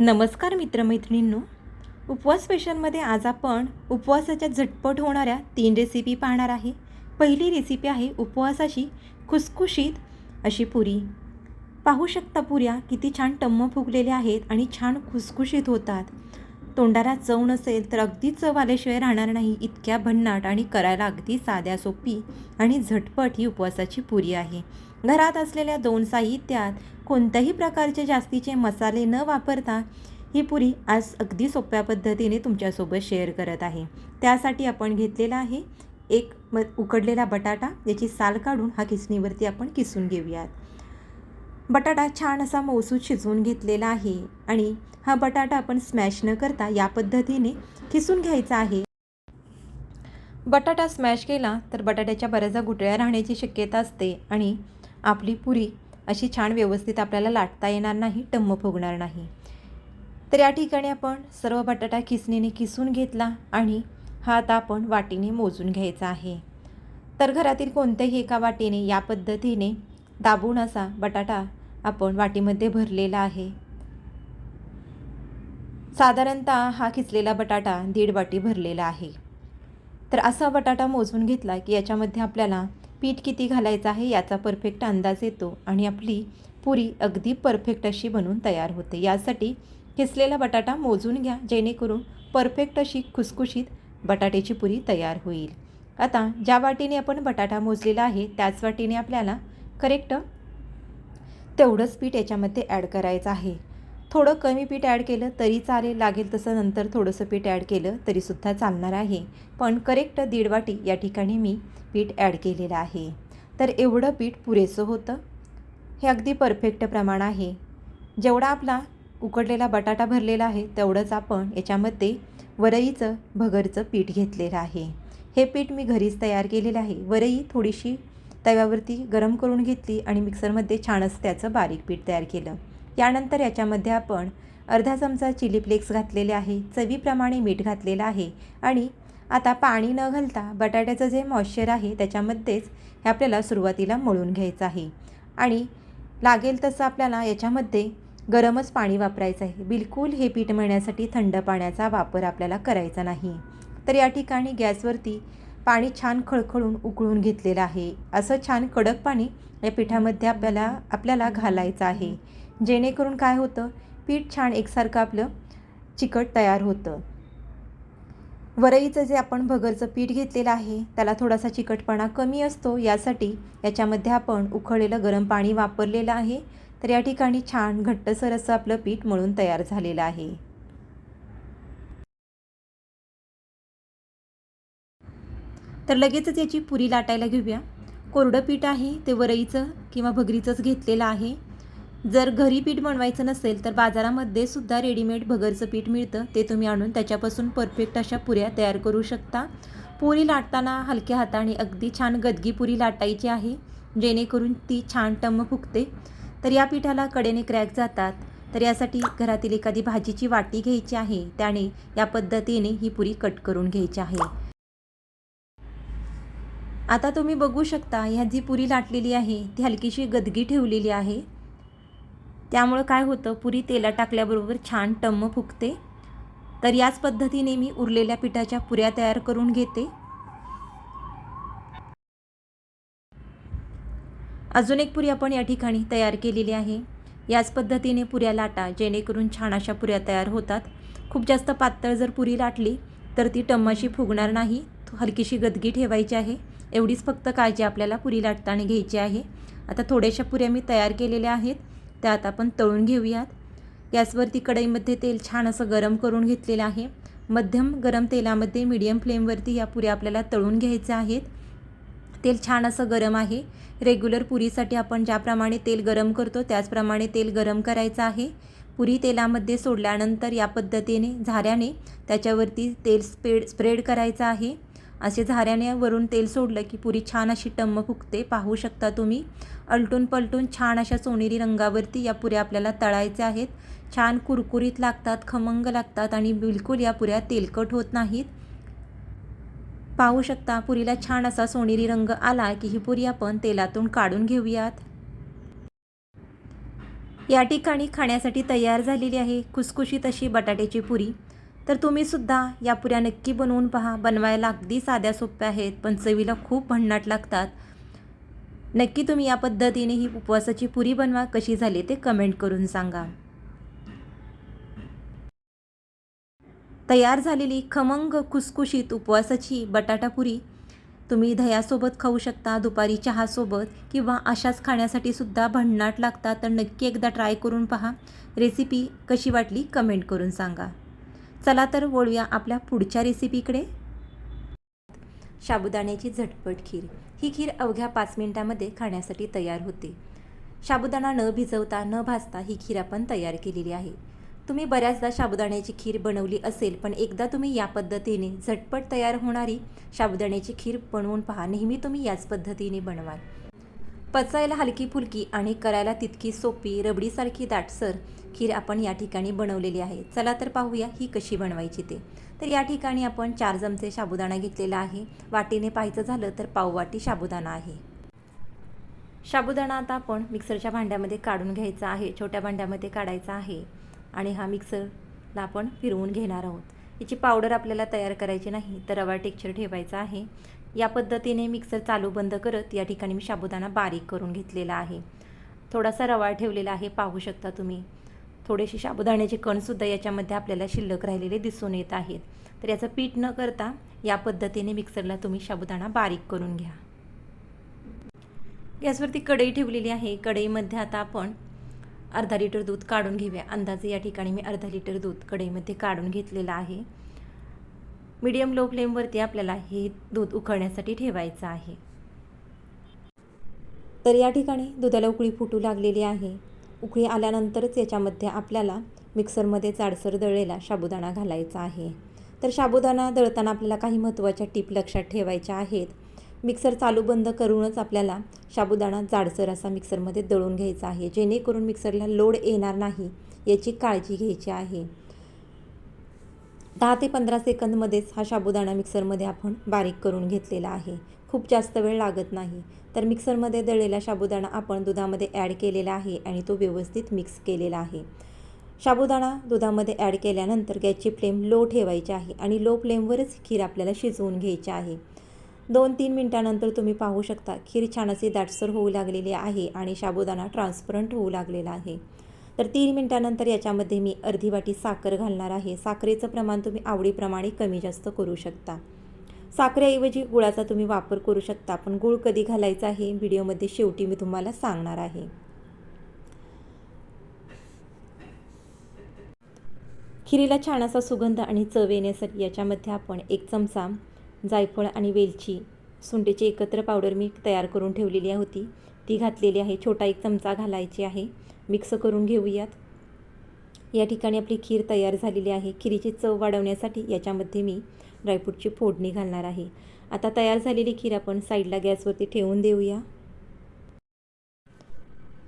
नमस्कार मित्रमैत्रिणींनो. उपवास स्पेशलमध्ये आज आपण उपवासाच्या झटपट होणाऱ्या तीन रेसिपी पाहणार आहे. पहिली रेसिपी आहे उपवासाची खुसखुशीत अशी पुरी. पाहू शकता पुऱ्या किती छान टम्म फुगलेल्या आहेत आणि छान खुसखुशीत होतात. तोंडाला चव नसेल तर अगदी चव आल्याशिवाय राहणार नाही. इतक्या भन्नाट आणि करायला अगदी साध्या सोपी आणि झटपट ही उपवासाची पुरी आहे. घरात असलेल्या दोन साहित्यात कोणत्याही प्रकारचे जास्तीचे मसाले न वापरता ही पुरी आज अगदी सोप्या पद्धतीने तुमच्यासोबत शेअर करत आहे. त्यासाठी आपण घेतलेला आहे एक म उकडलेला बटाटा याची साल काढून हा किसणीवरती आपण किसून घेऊयात. बटाटा छान असा मौसूद शिजवून घेतलेला आहे आणि हा बटाटा आपण स्मॅश न करता या पद्धतीने किसून घ्यायचा आहे. बटाटा स्मॅश केला तर बटाट्याच्या बऱ्याचदा गुटळ्या राहण्याची शक्यता असते आणि आपली पुरी अशी छान व्यवस्थित आपल्याला लाटता येणार नाही टम्म फुगणार नाही. तर या ठिकाणी आपण सर्व बटाटा किसणीने किसून घेतला आणि हा आता आपण वाटीने मोजून घ्यायचा आहे. तर घरातील कोणत्याही एका वाटीने या पद्धतीने दाबून असा बटाटा आपण वाटीमध्ये भरलेला आहे. साधारणतः हा किसलेला बटाटा दीड वाटी भरलेला आहे. तर असा बटाटा मोजून घेतला की याच्यामध्ये आपल्याला पीठ किती घालायचं आहे याचा परफेक्ट अंदाज येतो आणि आपली पुरी अगदी परफेक्ट अशी बनून तयार होते. यासाठी किसलेला बटाटा मोजून घ्या जेणेकरून परफेक्ट अशी खुसखुशीत बटाट्याची पुरी तयार होईल. आता ज्या वाटीने आपण बटाटा मोजलेला आहे त्याच वाटीने आपल्याला करेक्ट तेवढंच पीठ याच्यामध्ये ॲड करायचं आहे. थोडं कमी पीठ ॲड केलं तरी चालेल लागेल तसं नंतर थोडंसं पीठ ॲड केलं तरीसुद्धा चालणार आहे. पण करेक्ट दीड वाटी या ठिकाणी मी पीठ ॲड केलेलं आहे. तर एवढं पीठ पुरेसं होतं. हे अगदी परफेक्ट प्रमाण आहे. जेवढा आपला उकडलेला बटाटा भरलेला आहे तेवढंच आपण याच्यामध्ये वरईचं भगरचं पीठ घेतलेलं आहे. हे पीठ मी घरीच तयार केलेलं आहे. वरई थोडीशी तव्यावरती गरम करून घेतली आणि मिक्सरमध्ये छानच त्याचं बारीक पीठ तयार केलं. यानंतर याच्यामध्ये आपण अर्धा चमचा चिली फ्लेक्स घातलेले आहे चवीप्रमाणे मीठ घातलेलं आहे आणि आता पाणी न घालता बटाट्याचं जे मॉइश्चर आहे त्याच्यामध्येच हे आपल्याला सुरुवातीला मळून घ्यायचं आहे. आणि लागेल तसं आपल्याला याच्यामध्ये गरमच पाणी वापरायचं आहे. बिलकुल हे पीठ मळण्यासाठी थंड पाण्याचा वापर आपल्याला करायचा नाही. तर या ठिकाणी गॅसवरती पाणी छान खळखळून उकळून घेतलेलं आहे. असं छान कडक पाणी या पिठामध्ये आपल्याला आपल्याला घालायचं आहे. जेणेकरून काय होतं? पीठ छान एकसारखं आपलं चिकट तयार होतं. वरईचं जे आपण भगरचं पीठ घेतलेलं आहे त्याला थोडासा चिकटपणा कमी असतो. यासाठी याच्यामध्ये आपण उखळलेलं गरम पाणी वापरलेलं आहे. तर या ठिकाणी छान घट्टसर असं आपलं पीठ मळून तयार झालेलं आहे. तर लगेचच याची पुरी लाटायला घेऊया. कोरडं पीठ आहे ते वरईचं किंवा भगरीचंच घेतलेलं आहे. जर घरी पीठ बनवायचं नसेल तर बाजारामध्ये सुद्धा रेडीमेड भगरचं पीठ मिळतं. ते तुम्ही आणून त्याच्यापासून परफेक्ट अशा पुऱ्या तयार करू शकता. पुरी लाटताना हलक्या हाताने अगदी छान गदगी पुरी लाटायची आहे जेणेकरून ती छान टम्म फुगते. तर या पिठाला कडेने क्रॅक जातात. तर यासाठी घरातील एखादी भाजीची वाटी घ्यायची आहे. त्याने या पद्धतीने ही पुरी कट करून घ्यायची आहे. आता तुम्ही बघू शकता ह्या जी पुरी लाटलेली आहे ती हलकीशी गदगी ठेवलेली आहे. त्यामुळं काय होतं पुरी तेलात टाकल्याबरोबर छान टम्म फुगते. तर याच पद्धतीने मी उरलेल्या पिठाच्या पुऱ्या तयार करून घेते. अजून एक पुरी आपण या ठिकाणी तयार केलेली आहे. याच पद्धतीने पुऱ्या लाटा जेणेकरून छान अशा पुऱ्या तयार होतात. खूप जास्त पातळ जर पुरी लाटली तर ती टम्माशी फुगणार नाही. हलकीशी गदगी ठेवायची आहे. एवढीच फक्त काळजी आपल्याला पुरी लाटताना घ्यायची आहे. आता थोड्याशा पुऱ्या मी तयार केलेल्या आहेत. त्यात आपण तळून घेऊयात. गॅसवरती कढईमध्ये तेल छान असं गरम करून घेतलेलं आहे. मध्यम गरम तेलामध्ये मीडियम फ्लेमवरती या पुऱ्या आपल्याला तळून घ्यायच्या आहेत. तेल छान असं गरम आहे. रेग्युलर पुरीसाठी आपण ज्याप्रमाणे तेल गरम करतो त्याचप्रमाणे तेल गरम करायचं आहे. पुरी तेलामध्ये सोडल्यानंतर या पद्धतीने झाऱ्याने त्याच्यावरती तेल स्पेड स्प्रेड करायचं आहे. असे झाऱ्याने वरून तेल सोडलं की पुरी छान अशी टम्म फुगते. पाहू शकता तुम्ही अलटून पलटून छान अशा सोनेरी रंगावरती या पुऱ्या आपल्याला तळायच्या आहेत. छान कुरकुरीत लागतात खमंग लागतात आणि बिलकुल या पुऱ्या तेलकट होत नाहीत. पाहू शकता पुरीला छान असा सोनेरी रंग आला की ही पुरी आपण तेलातून काढून घेऊयात. या ठिकाणी खाण्यासाठी तयार झालेली आहे खुसखुशीत अशी बटाट्याची पुरी. तर तुम्हीसुद्धा या पुऱ्या नक्की बनवून पहा. बनवायला अगदी साध्या सोप्या आहेत पण चवीला खूप भन्नाट लागतात. नक्की तुम्ही या पद्धतीने ही उपवासाची पुरी बनवा. कशी झाली ते कमेंट करून सांगा. तयार झालेली खमंग खुसखुशीत उपवासाची बटाटा पुरी तुम्ही दह्यासोबत खाऊ शकता दुपारी चहासोबत किंवा अशाच खाण्यासाठी सुद्धा भन्नाट लागतात. तर नक्की एकदा ट्राय करून पहा. रेसिपी कशी वाटली कमेंट करून सांगा. चला तर वळूया आपल्या पुढच्या रेसिपीकडे साबुदाण्याची झटपट खीर. ही खीर अवघ्या पाच मिनिटामध्ये खाण्यासाठी तयार होते. साबुदाणा न भिजवता न भाजता ही खीर आपण तयार केलेली आहे. तुम्ही बऱ्याचदा साबुदाण्याची खीर बनवली असेल पण एकदा तुम्ही या पद्धतीने झटपट तयार होणारी साबुदाण्याची खीर बनवून पहा. नेहमी तुम्ही याच पद्धतीने बनवाल. पचायला हलकी फुलकी आणि करायला तितकी सोपी रबडीसारखी दाटसर खीर आपण या ठिकाणी बनवलेली आहे. चला तर पाहूया ही कशी बनवायची ते. तर या ठिकाणी आपण चार चमचे साबुदाणा घेतलेला आहे. वाटीने पाहायचं झालं तर पाववाटी साबुदाणा आहे. साबुदाणा आता आपण मिक्सरच्या भांड्यामध्ये काढून घ्यायचा आहे. छोट्या भांड्यामध्ये काढायचा आहे. आणि हा मिक्सरला आपण फिरवून घेणार आहोत. याची पावडर आपल्याला तयार करायची नाही तर रवा टेक्चर ठेवायचा आहे. या पद्धतीने मिक्सर चालू बंद करत या ठिकाणी मी साबुदाणा बारीक करून घेतलेला आहे. थोडासा रवा ठेवलेला आहे पाहू शकता तुम्ही. थोडेसे साबुदाण्याचे कणसुद्धा याच्यामध्ये आपल्याला शिल्लक राहिलेले दिसून येत आहेत. तर याचं पीठ न करता या पद्धतीने मिक्सरला तुम्ही साबुदाणा बारीक करून घ्या. गॅसवरती कढई ठेवलेली आहे. कढईमध्ये आता आपण अर्धा लिटर दूध काढून घेऊया. अंदाजे या ठिकाणी मी अर्धा लिटर दूध कढईमध्ये काढून घेतलेलं आहे. मीडियम लो फ्लेमवरती आपल्याला हे दूध उकळण्यासाठी ठेवायचं आहे. तर या ठिकाणी दुधाला उकळी फुटू लागलेली आहे. उकळी आल्यानंतरच याच्यामध्ये आपल्याला मिक्सरमध्ये जाडसर दळलेला साबुदाणा घालायचा आहे. तर साबुदाणा दळताना आपल्याला काही महत्त्वाच्या टीप लक्षात ठेवायच्या आहेत. मिक्सर चालू बंद करूनच आपल्याला साबुदाणा जाडसर असा मिक्सरमध्ये दळून घ्यायचा आहे. जेणेकरून मिक्सरला लोड येणार नाही याची काळजी घ्यायची आहे. दहा ते पंधरा सेकंदमध्येच हा साबुदाणा मिक्सरमध्ये आपण बारीक करून घेतलेला आहे. खूप जास्त वेळ लागत नाही. तर मिक्सरमध्ये दळलेला साबुदाणा आपण दुधामध्ये ॲड केलेला आहे आणि तो व्यवस्थित मिक्स केलेला आहे. साबुदाणा दुधामध्ये ॲड केल्यानंतर गॅसची फ्लेम लो ठेवायची आहे आणि लो फ्लेमवरच खीर आपल्याला शिजवून घ्यायची आहे. दोन तीन मिनटानंतर तुम्ही पाहू शकता खीर छान अशी दाटसर होऊ लागलेली आहे आणि साबुदाणा ट्रान्सपरंट होऊ लागलेला आहे. तर तीन मिनटानंतर याच्यामध्ये मी अर्धी वाटी साखर घालणार आहे. साखरेचं प्रमाण तुम्ही आवडीप्रमाणे कमी जास्त करू शकता. साखरेऐवजी गुळाचा तुम्ही वापर करू शकता. पण गुळ कधी घालायचा आहे व्हिडिओमध्ये शेवटी मी तुम्हाला सांगणार आहे. खिरीला छान असा सुगंध आणि चव येण्यासाठी याच्यामध्ये आपण एक चमचा जायफळ आणि वेलची सुंटेची एकत्र पावडर मी तयार करून ठेवलेली होती. ती घातलेली आहे. छोटा एक चमचा घालायची आहे. मिक्स करून घेऊयात. या ठिकाणी आपली खीर तयार झालेली आहे. खिरीची चव वाढवण्यासाठी याच्यामध्ये मी ड्रायफ्रूटची फोडणी घालणार आहे. आता तयार झालेली खीर आपण साईडला गॅसवरती ठेवून देऊया.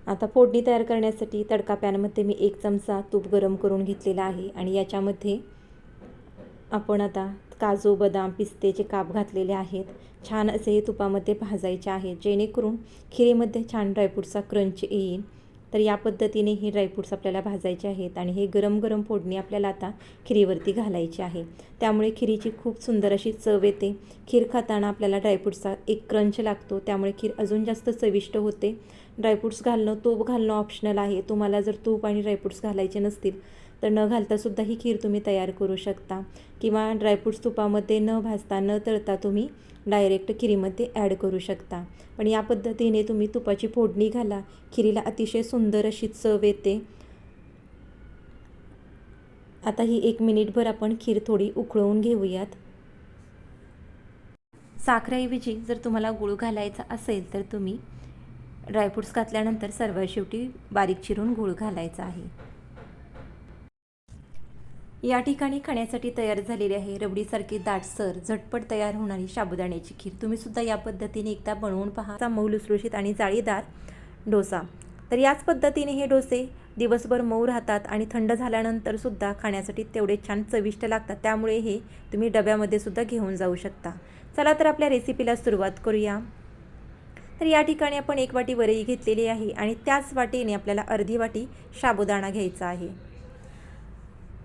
आता फोडणी तयार करण्यासाठी तडका पॅनमध्ये मी एक चमचा तूप गरम करून घेतलेला आहे आणि याच्यामध्ये आपण आता काजू बदाम पिस्तेचे काप घातलेले आहेत. छान असे हे तुपामध्ये भाजायचे आहेत जेणेकरून खिरीमध्ये छान ड्रायफ्रूटचा क्रंच येईल. तर या पद्धतीने हे ड्रायफ्रूट्स आपल्याला भाजायचे आहेत आणि हे गरम गरम फोडणी आपल्याला आता खिरीवरती घालायची आहे. त्यामुळे खिरीची खूप सुंदर अशी चव येते. खीर खाताना आपल्याला ड्रायफ्रूट्सचा एक क्रंच लागतो. त्यामुळे खीर अजून जास्त चविष्ट होते. ड्रायफ्रूट्स घालणं तूप घालणं ऑप्शनल आहे. तुम्हाला जर तूप आणि ड्रायफ्रूट्स घालायचे नसतील तर न घालतासुद्धा ही खीर तुम्ही तयार करू शकता. किंवा ड्रायफ्रूट्स तुपामध्ये न भाजता न तळता तुम्ही डायरेक्ट खिरीमध्ये ॲड करू शकता. पण या पद्धतीने तुम्ही तुपाची फोडणी घाला. खिरीला अतिशय सुंदर अशी चव येते. आता ही एक मिनिटभर आपण खीर थोडी उकळवून घेऊयात. साखरेऐवजी जर तुम्हाला गुळ घालायचा असेल तर तुम्ही ड्रायफ्रूट्स घातल्यानंतर सर्वात शेवटी बारीक चिरून गूळ घालायचा आहे. या ठिकाणी खाण्यासाठी तयार झालेली आहे. रबडीसारखी दाटसर झटपट तयार होणारी साबुदाण्याची खीर. तुम्ही सुद्धा या पद्धतीने एकदा बनवून पहा. मऊ लुसलुशीत आणि जाळीदार डोसा. तर याच पद्धतीने हे डोसे दिवसभर मऊ राहतात आणि थंड झाल्यानंतर सुद्धा खाण्यासाठी तेवढे छान चविष्ट लागतात. त्यामुळे हे तुम्ही डब्यामध्ये सुद्धा घेऊन जाऊ शकता. चला तर आपल्या रेसिपीला सुरुवात करूया. तर या ठिकाणी आपण एक वाटी वरई घेतलेली आहे आणि त्याच वाटीने आपल्याला अर्धी वाटी साबुदाणा घ्यायचा आहे.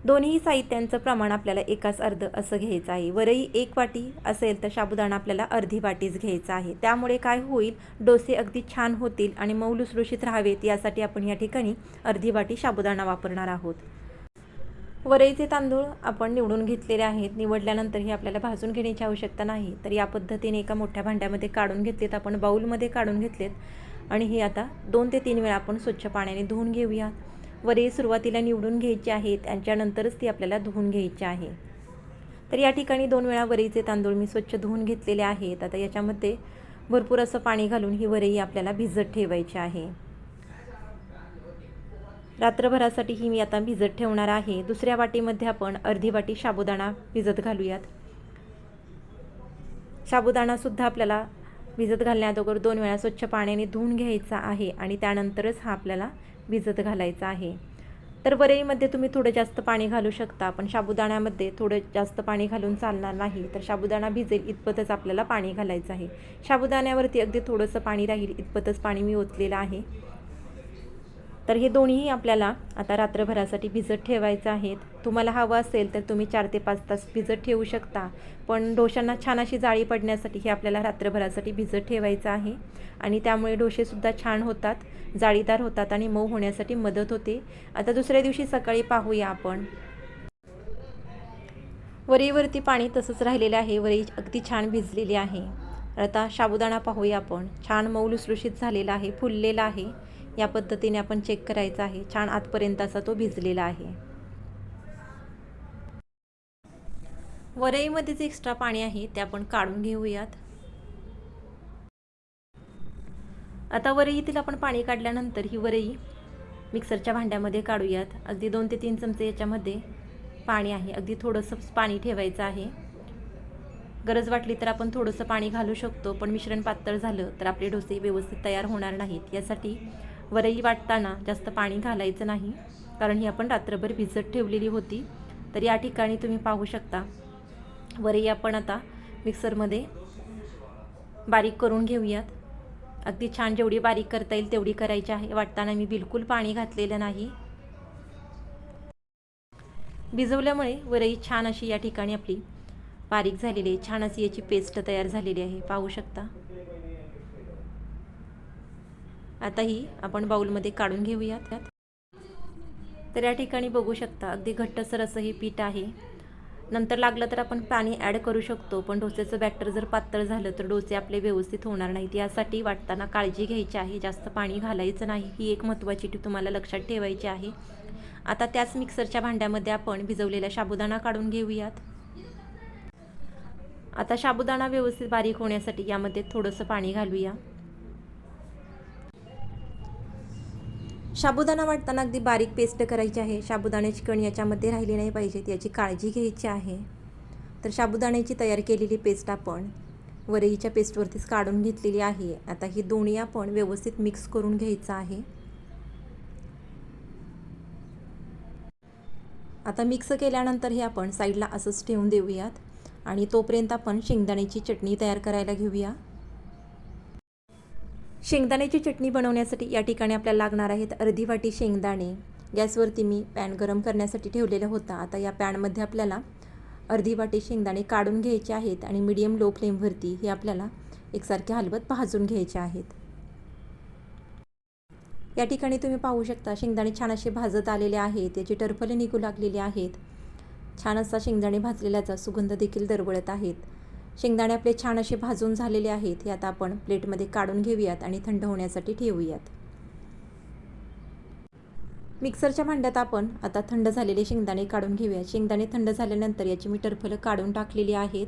दोन्ही साहित्यांचं प्रमाण आपल्याला एकाच अर्ध असं घ्यायचं आहे. वरई एक वाटी असेल तर साबुदाणा आपल्याला अर्धी वाटीच घ्यायचा आहे. त्यामुळे काय होईल? डोसे अगदी छान होतील आणि मऊ लुसलुशीत राहावेत यासाठी आपण या ठिकाणी अर्धी वाटी साबुदाणा वापरणार आहोत. वरईचे तांदूळ आपण निवडून घेतलेले आहेत. निवडल्यानंतर हे आपल्याला भाजून घेण्याची आवश्यकता नाही. तर या पद्धतीने एका मोठ्या भांड्यामध्ये काढून घेतलेत. आपण बाऊलमध्ये काढून घेतलेत. आणि हे आता दोन ते तीन वेळा आपण स्वच्छ पाण्याने धुवून घेऊयात. वरे सुरुवातीला निवडून घ्यायची आहेत त्यांच्यानंतरच ती आपल्याला धुवून घ्यायची आहे. तर या ठिकाणी दोन वेळा वरेचे तांदूळ मी स्वच्छ धुवून घेतलेले आहेत. आता याच्यामध्ये भरपूर असं पाणी घालून ही वरई आपल्याला भिजत ठेवायची आहे. रात्रभरासाठी ही मी आता भिजत ठेवणार आहे. दुसऱ्या वाटीमध्ये आपण अर्धी वाटी साबुदाणा भिजत घालूयात. साबुदाणासुद्धा आपल्याला भिजत घालण्याअगोदर दोन वेळा स्वच्छ पाण्याने धुवून घ्यायचा आहे आणि त्यानंतरच हा आपल्याला भिजत घालायचा आहे. तर वरईमध्ये तुम्ही थोडं जास्त पाणी घालू शकता पण साबुदाण्यामध्ये थोडं जास्त पाणी घालून चालणार नाही. तर साबुदाणा भिजेल इतपतच आपल्याला पाणी घालायचं आहे. साबुदाण्यावरती अगदी थोडंसं पाणी राहील इतपतच पाणी मी ओतलेलं आहे. तर हे दोन्हीही आपल्याला आता रात्रभरासाठी भिजत ठेवायचं आहेत. तुम्हाला हवं असेल तर तुम्ही चार ते पाच तास भिजत ठेवू शकता. पण डोशांना छान अशी जाळी पडण्यासाठी हे आपल्याला रात्रभरासाठी भिजत ठेवायचं आहे. आणि त्यामुळे डोसेसुद्धा छान होतात जाळीदार होतात आणि मऊ होण्यासाठी मदत होते. आता दुसऱ्या दिवशी सकाळी पाहूया आपण. वरीवरती पाणी तसंच राहिलेलं आहे. वरी अगदी छान भिजलेली आहे. आता साबुदाणा पाहूया आपण. छान मऊ लुसलुशीत झालेला आहे फुललेला आहे. या पद्धतीने आपण चेक करायचा आहे. छान आतपर्यंत असा तो भिजलेला आहे. वरईमध्ये जे एक्स्ट्रा पाणी आहे ते आपण काढून घेऊयात. आता वरईतील आपण पाणी काढल्यानंतर ही वरई मिक्सरच्या भांड्यामध्ये काढूयात. अगदी दोन ते तीन चमचे याच्यामध्ये पाणी आहे. अगदी थोडंसं पाणी ठेवायचं आहे. गरज वाटली तर आपण थोडंसं पाणी घालू शकतो पण मिश्रण पातळ झालं तर आपले डोसे व्यवस्थित तयार होणार नाहीत. यासाठी वरई वाटताना जास्त पाणी घालायचं नाही कारण ही आपण रात्रभर भिजत ठेवलेली होती. तर या ठिकाणी तुम्ही पाहू शकता. वरई आपण आता मिक्सरमध्ये बारीक करून घेऊयात. अगदी छान जेवढी बारीक करता येईल तेवढी करायची आहे. वाटताना मी बिलकुल पाणी घातलेलं नाही. भिजवल्यामुळे वरई छान अशी या ठिकाणी आपली बारीक झालेली आहे. छान अशी याची पेस्ट तयार झालेली आहे. पाहू शकता. आता ही आपण बाऊलमध्ये काढून घेऊया त्यात. तर या ठिकाणी बघू शकता अगदी घट्टसर असं हे पीठ आहे. नंतर लागलं तर आपण पाणी ॲड करू शकतो पण डोस्याचं बॅटर जर पातळ झालं तर डोसे आपले व्यवस्थित होणार नाहीत. यासाठी वाटताना काळजी घ्यायची आहे जास्त पाणी घालायचं नाही ही एक महत्त्वाची टीप तुम्हाला लक्षात ठेवायची आहे. आता त्याच मिक्सरच्या भांड्यामध्ये आपण भिजवलेला साबुदाणा काढून घेऊयात. आता साबुदाणा व्यवस्थित बारीक होण्यासाठी यामध्ये थोडंसं पाणी घालूया. साबुदाणा वाटताना अगदी बारीक पेस्ट करायची आहे. साबुदाण्याची कण याच्यामध्ये राहिली नाही पाहिजे याची काळजी घ्यायची आहे. तर साबुदाण्याची तयार केलेली पेस्ट आपण वरईच्या पेस्टवरतीच काढून घेतलेली आहे. आता ही दोन्ही आपण व्यवस्थित मिक्स करून घ्यायचं आहे. आता मिक्स केल्यानंतर हे आपण साईडला असंच ठेवून देऊयात. आणि तोपर्यंत आपण शेंगदाण्याची चटणी तयार करायला घेऊया. शेंगदाण्याची चटणी बनवण्यासाठी या ठिकाणी आपल्याला लागणार आहेत अर्धी वाटी शेंगदाणे. गॅसवरती मी पॅन गरम करण्यासाठी ठेवलेला होता. आता या पॅनमध्ये आपल्याला अर्धी वाटी शेंगदाणे काढून घ्यायचे आहेत आणि मीडियम लो फ्लेमवरती हे आपल्याला एकसारखे हलवत भाजून घ्यायचे आहेत. या ठिकाणी तुम्ही पाहू शकता शेंगदाणे छान असे भाजत आलेले आहेत. त्याचे टरफले निघू लागलेली आहेत. छान असा शेंगदाणे भाजलेल्याचा सुगंध देखील दरवळत आहेत. शेंगदाणे आपले छान असे भाजून झालेले आहेत हे आता आपण प्लेटमध्ये काढून घेऊयात आणि थंड होण्यासाठी ठेवूयात. मिक्सरच्या भांड्यात आपण आता थंड झालेले शेंगदाणे काढून घेऊया शेंगदाणे थंड झाल्यानंतर याची मी टरफलं काढून टाकलेली आहेत.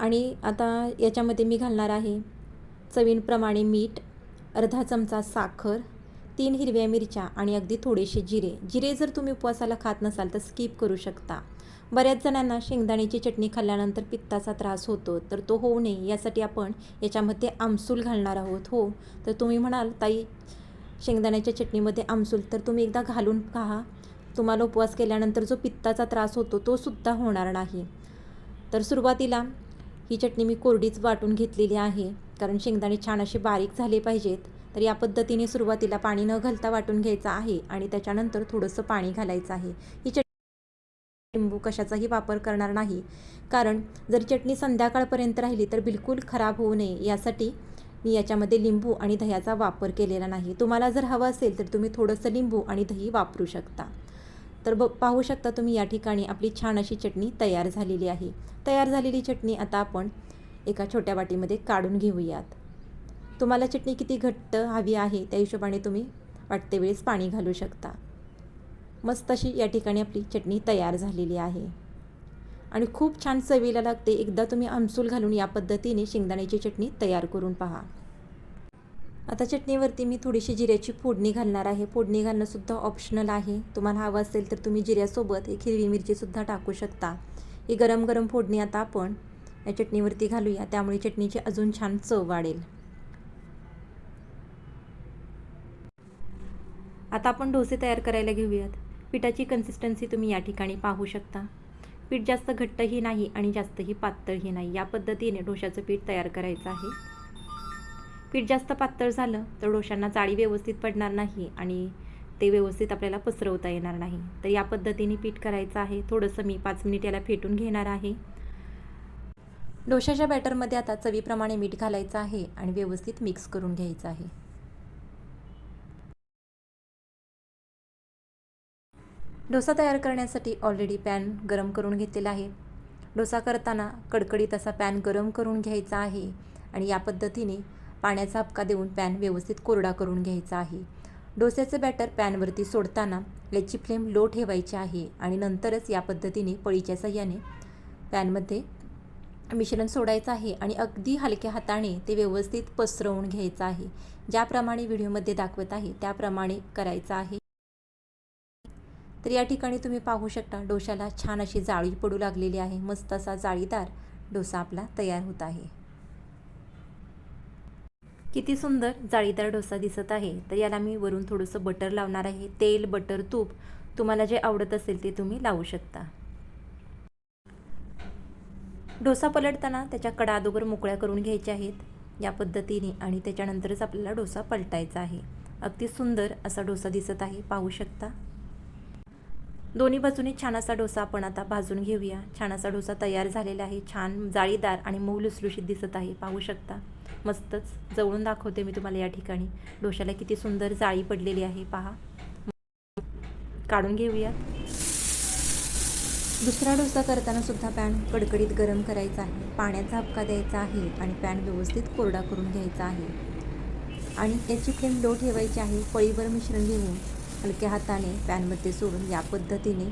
आणि आता याच्यामध्ये मी घालणार आहे चवींप्रमाणे मीठ अर्धा चमचा साखर तीन हिरव्या मिरच्या आणि अगदी थोडेसे जिरे. जिरे जर तुम्ही उपवासाला खात नसाल तर स्किप करू शकता. बऱ्याच जणांना शेंगदाण्याची चटणी खाल्ल्यानंतर पित्ताचा त्रास होतो तर तो होऊ नये. यासाठी आपण याच्यामध्ये आमसूल घालणार आहोत हो. तर तुम्ही म्हणाल ताई शेंगदाण्याच्या चटणीमध्ये आमसूल. तर तुम्ही एकदा घालून पहा. तुम्हाला उपवास केल्यानंतर जो पित्ताचा त्रास होतो तो सुद्धा होणार नाही. तर सुरुवातीला ही चटणी मी कोरडीच वाटून घेतलेली आहे कारण शेंगदाणे छान असे बारीक झाले पाहिजेत. तर या पद्धतीने सुरुवातीला पाणी न घालता वाटून घ्यायचं आहे आणि त्याच्यानंतर थोडंसं पाणी घालायचं आहे. ही चटणी लिंबू कशाचाही वापर करणार नाही. कारण जर चटणी संध्याकाळपर्यंत राहिली तर बिलकुल खराब होऊ नये. यासाठी मी याच्यामध्ये लिंबू आणि दह्याचा वापर केलेला नाही. तुम्हाला जर हवं असेल तर तुम्ही थोडंसं लिंबू आणि दही वापरू शकता. तर ब पाहू शकता तुम्ही या ठिकाणी आपली छान अशी चटणी तयार झालेली आहे. तयार झालेली चटणी आता आपण एका छोट्या वाटीमध्ये काढून घेऊयात. तुम्हाला चटणी किती घट्ट हवी आहे त्या हिशोबाने तुम्ही वाटते वेळेस पाणी घालू शकता. मस्त अशी या ठिकाणी आपली चटणी तयार झालेली आहे. आणि खूप छान चवीला लागते. एकदा तुम्ही आमसूल घालून या पद्धतीने शेंगदाण्याची चटणी तयार करून पहा. आता चटणीवरती मी थोडीशी जिऱ्याची फोडणी घालणार आहे. फोडणी घालणंसुद्धा ऑप्शनल आहे. तुम्हाला हवं असेल तर तुम्ही जिऱ्यासोबत एक हिरवी मिरचीसुद्धा टाकू शकता. ही गरम गरम फोडणी आता आपण या चटणीवरती घालूया. त्यामुळे चटणीची अजून छान चव वाढेल. आता आपण डोसे तयार करायला घेऊयात. पिठाची कन्सिस्टन्सी तुम्ही या ठिकाणी पाहू शकता. पीठ जास्त घट्टही नाही आणि जास्तही पातळही नाही. या पद्धतीने डोशाचं पीठ तयार करायचं आहे. पीठ जास्त पातळ झालं तर डोशांना जाळी व्यवस्थित पडणार नाही आणि ते व्यवस्थित आपल्याला पसरवता येणार नाही. तर या पद्धतीने पीठ करायचं आहे. थोडंसं मी पाच मिनिट याला फेटून घेणार आहे. डोशाच्या बॅटरमध्ये आता चवीप्रमाणे मीठ घालायचं आहे आणि व्यवस्थित मिक्स करून घ्यायचं आहे. डोसा तयार करण्यासाठी ऑलरेडी पॅन गरम करून घेतलेला आहे. डोसा करताना कडकडीत असा पॅन गरम करून घ्यायचा आहे आणि या पद्धतीने पाण्याचा हपका देऊन पॅन व्यवस्थित कोरडा करून घ्यायचा आहे. डोस्याचं बॅटर पॅनवरती सोडताना याची फ्लेम लो ठेवायची आहे आणि नंतरच या पद्धतीने पळीच्या सहाय्याने पॅनमध्ये मिश्रण सोडायचं आहे आणि अगदी हलक्या हाताने ते व्यवस्थित पसरवून घ्यायचं आहे. ज्याप्रमाणे व्हिडिओमध्ये दाखवत आहे त्याप्रमाणे करायचं आहे. तर या ठिकाणी तुम्ही पाहू शकता डोशाला छान अशी जाळी पडू लागलेली आहे. मस्त असा जाळीदार डोसा आपला तयार होत आहे. किती सुंदर जाळीदार डोसा दिसत आहे. तर याला मी वरून थोडंसं बटर लावणार आहे. तेल बटर तूप तुम्हाला जे आवडत असेल ते तुम्ही लावू शकता. डोसा पलटताना त्याच्या कडा अगोदर मोकळ्या करून घ्यायच्या आहेत. या पद्धतीने आणि त्याच्यानंतरच आपल्याला डोसा पलटायचा आहे. अगदी सुंदर असा डोसा दिसत आहे. पाहू शकता. दोन्ही बाजूने छान असा डोसा आपण आता भाजून घेऊया. छान असा डोसा तयार झालेला आहे. छान जाळीदार आणि मऊ लुसलुशीत दिसत आहे. पाहू शकता. मस्तच. जवळून दाखवते मी तुम्हाला या ठिकाणी. डोशाला किती सुंदर जाळी पडलेली आहे. पहा. काढून घेऊया दुसरा डोसा करताना सुद्धा पॅन कडकडीत गरम करायचा आहे. पाण्याचा हपका द्यायचा आहे आणि पॅन व्यवस्थित कोरडा करून घ्यायचा आहे. आणि याची फ्लेम लो ठेवायची आहे. पळीवर मिश्रण घेऊन हलक्या हाताने पॅनमध्ये सोडून या पद्धतीने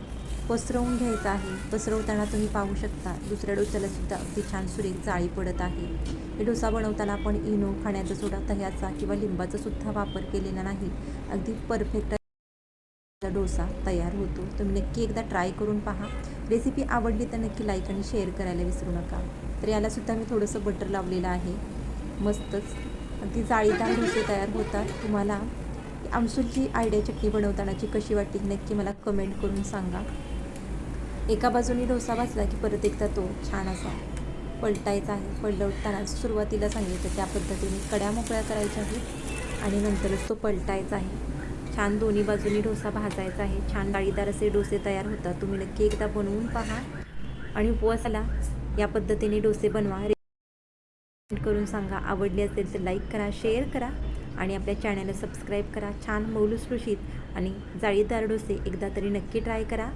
पसरवून घ्यायचं आहे. पसरवताना तुम्ही पाहू शकता दुसऱ्या डोसालासुद्धा अगदी छान सुरेख जाळी पडत आहे. हे डोसा बनवताना आपण इनो खाण्याचा सोडा दह्याचा किंवा लिंबाचा सुद्धा वापर केलेला नाही. अगदी परफेक्ट डोसा तयार होतो. तुम्ही नक्की एकदा ट्राय करून पहा. रेसिपी आवडली तर नक्की लाईक आणि शेअर करायला विसरू नका. तर यालासुद्धा मी थोडंसं बटर लावलेलं आहे. मस्तच. अगदी जाळीदार डोसे तयार होतात. तुम्हाला आमसूलची आयडिया चटणी बनवतानाची कशी वाटली नक्की मला कमेंट करून सांगा. एका बाजूने डोसा भाजला की परत एकदा तो छान असा पलटायचा आहे. पलटताना सुरुवातीला सांगितलं त्या पद्धतीने कड्या मोकळ्या करायच्या आहेत आणि नंतरच तो पलटायचा आहे. छान दोन्ही बाजूनी डोसा भाजायचा आहे. छान डाळीदार असे डोसे तयार होतात. तुम्ही नक्की एकदा बनवून पहा आणि उपवासाला या पद्धतीने डोसे बनवा. करून सांगा. आवडले असेल तर लाईक करा शेअर करा. आणि आपल्या चॅनलला सबस्क्राईब करा. छान मौलुसृशीत आणि जाळीदार डोसे एकदा तरी नक्की ट्राय करा.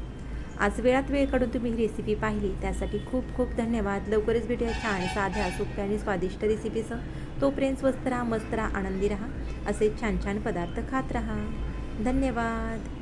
आज वेळात वेळ काढून तुम्ही ही रेसिपी पाहिली. त्यासाठी खूप खूप धन्यवाद. लवकरच भेटूया छान साध्या सोप्या आणि स्वादिष्ट रेसिपीसह तोपर्यंत स्वस्त राहा मस्त राहा आनंदी राहा. असे छान छान पदार्थ खात राहा. धन्यवाद.